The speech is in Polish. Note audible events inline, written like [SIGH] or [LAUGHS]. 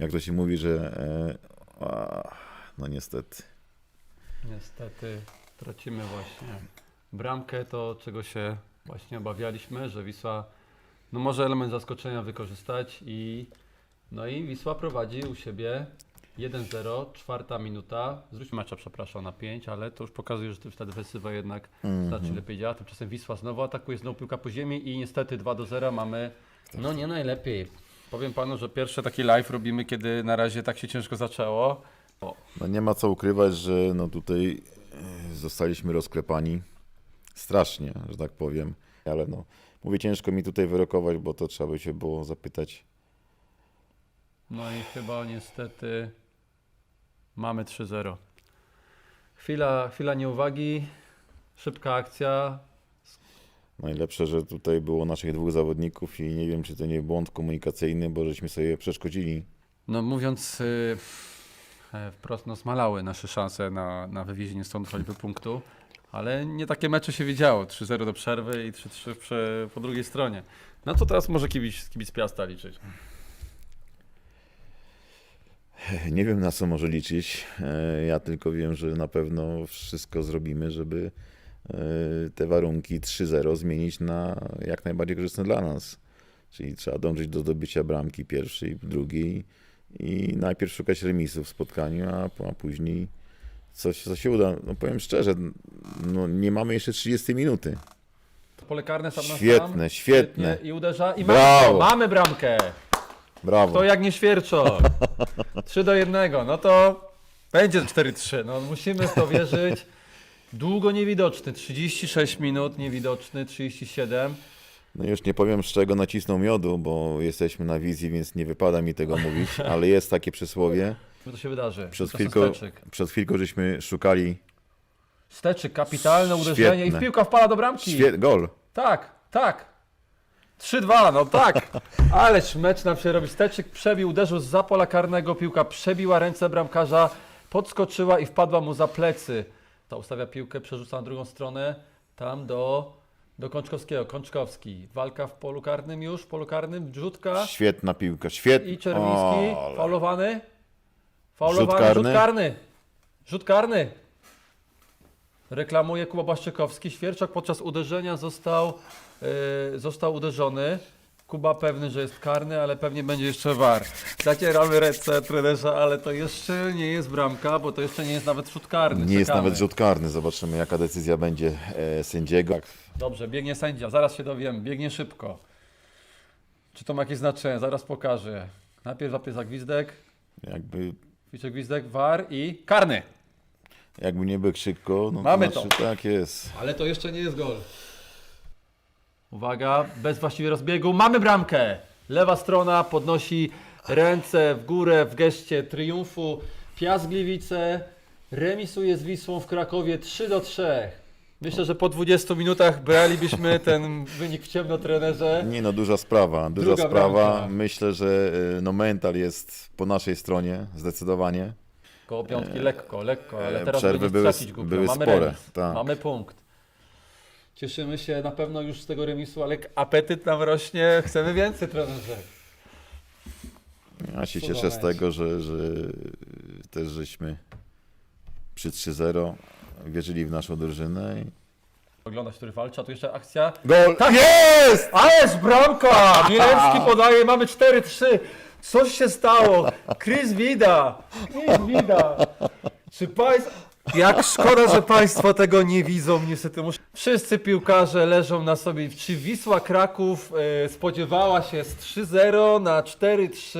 jak to się mówi, że e, a, no niestety. Niestety tracimy właśnie bramkę, to czego się właśnie obawialiśmy, że Wisła no może element zaskoczenia wykorzystać i no i Wisła prowadzi u siebie 1-0, czwarta minuta. Zwróćmy mecza, przepraszam, na 5, ale to już pokazuje, że ta defensywa jednak znacznie lepiej działa. Tymczasem Wisła znowu atakuje, znowu piłka po ziemi i niestety 2 do 0 mamy no nie najlepiej. Powiem panu, że pierwszy taki live robimy, kiedy na razie tak się ciężko zaczęło. O, No nie ma co ukrywać, że no tutaj e, zostaliśmy rozklepani strasznie, że tak powiem, ale no mówię ciężko mi tutaj wyrokować, bo to trzeba by się było zapytać. No i chyba niestety mamy 3-0. Chwila, chwila nieuwagi, szybka akcja. Najlepsze, że tutaj było naszych dwóch zawodników i nie wiem, czy to nie błąd komunikacyjny, bo żeśmy sobie przeszkodzili. No mówiąc y, e, wprost, no smalały nasze szanse na, na wywiezienie stąd choćby punktu, ale nie takie mecze się widziało. 3-0 do przerwy i 3-3 prze- po drugiej stronie. No to teraz może kibic, kibic Piasta liczyć. Nie wiem, na co może liczyć. E, Ja tylko wiem, że na pewno wszystko zrobimy, żeby te warunki 3-0 zmienić na jak najbardziej korzystne dla nas. Czyli trzeba dążyć do zdobycia bramki pierwszej, drugiej i najpierw szukać remisu w spotkaniu, a, a później coś, co się uda. No powiem szczerze, no nie mamy jeszcze 30 minuty. Pole karne sam na sam. Świetne, świetne. I uderza i Brawo. mamy, mamy bramkę. Brawo. To jak nie świerczo. [LAUGHS] 3 do 1. No to będzie 4-3. No musimy w to wierzyć. Długo niewidoczny. 36 minut niewidoczny, 37. No już nie powiem, z czego nacisnął miodu, bo jesteśmy na wizji, więc nie wypada mi tego [LAUGHS] mówić, ale jest takie przysłowie. Co to się wydarzy? Chwilką, Steczyk. przed chwilką żeśmy szukali. Steczyk, kapitalne uderzenie i Świetne. piłka wpada do bramki. Świe- gol. Tak, tak. 3-2, no tak. [LAUGHS] Ależ mecz nam się robi. Steczyk przebił, uderzył z pola karnego, piłka przebiła ręce bramkarza, podskoczyła i wpadła mu za plecy. Ta ustawia piłkę, przerzuca na drugą stronę, tam do, do Kączkowskiego. Kączkowski, walka w polu karnym już, w polu karnym, rzutka Świetna piłka, świetna. i Czerwiński, O, ale- faulowany. Faulowany, Rzut karny. karny. Rzut karny. Reklamuje Kuba Błaszczykowski. Świerczak podczas uderzenia został, yy, został uderzony. Kuba pewny, że jest karny, ale pewnie będzie jeszcze war. Zacieramy ręce trenerza, ale to jeszcze nie jest bramka, bo to jeszcze nie jest nawet rzut karny. Nie jest Czekamy. nawet rzut karny. Zobaczymy, jaka decyzja będzie e, sędziego. Dobrze, biegnie sędzia, zaraz się dowiem, biegnie szybko. Czy to ma jakieś znaczenie? Zaraz pokażę. Najpierw złapie za gwizdek, Jakby, Kwiczek gwizdek, war i karny. jakby nie był szybko, no Mamy to, to. znaczy, tak jest. Ale to jeszcze nie jest gol. Uwaga, bez właściwie rozbiegu. Mamy bramkę. Lewa strona podnosi ręce w górę w geście triumfu. Piast Gliwice remisuje z Wisłą w Krakowie 3 do 3. Myślę, że po 20 minutach bralibyśmy ten wynik w ciemno trenerze. Nie no, duża sprawa, duża Druga sprawa. bramka. Myślę, że e, no mental jest po naszej stronie, zdecydowanie. Koło piątki lekko, lekko, ale e, teraz przerwy będzie były- stracić głupio. były Mamy spore, remis, tak. mamy punkt. Cieszymy się na pewno już z tego remisu, ale apetyt nam rośnie, chcemy więcej trenerze. Ja się cieszę z tego, że, że też żeśmy przy 3-0 wierzyli w naszą drużynę. i- Oglądać, który walczy, a tu jeszcze akcja. Gol! Tak Jest! Ależ bramka! Mielewski podaje, mamy 4-3. Coś się stało. Chris Wida. Chris Wida. Czy państwo... Jak szkoda, że Państwo tego nie widzą, niestety. Muszę... Wszyscy piłkarze leżą na sobie. Czy Wisła Kraków e, spodziewała się z 3-0 na 4-3?